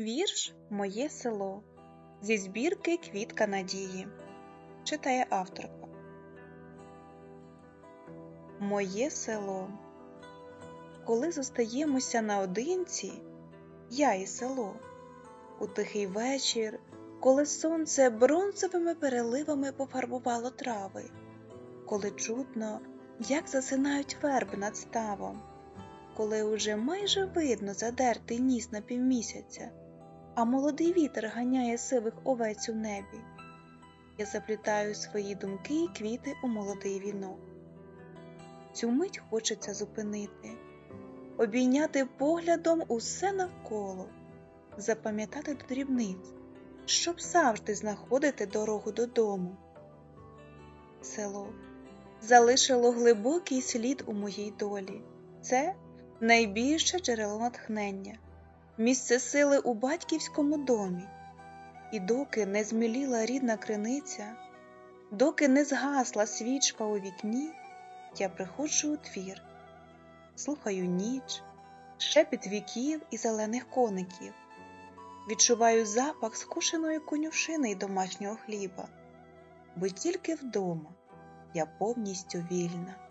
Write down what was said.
Вірш Моє село зі збірки Квітка надії читає авторка. Моє село. Коли зостаємося наодинці, я і село, у тихий вечір, коли сонце бронзовими переливами пофарбувало трави, коли чутно, як засинають верби над ставом, коли уже майже видно задертий ніс на півмісяця, а молодий вітер ганяє сивих овець у небі. Я заплітаю свої думки і квіти у молодий вінок. Цю мить хочеться зупинити, обійняти поглядом усе навколо, запам'ятати до дрібниць, щоб завжди знаходити дорогу додому. Село залишило глибокий слід у моїй долі. Це найбільше джерело натхнення, місце сили у батьківському домі. І доки не зміліла рідна криниця, доки не згасла свічка у вікні, я приходжу у твір, слухаю ніч, шепіт віків і зелених коників, відчуваю запах скушеної конюшини й домашнього хліба, бо тільки вдома я повністю вільна.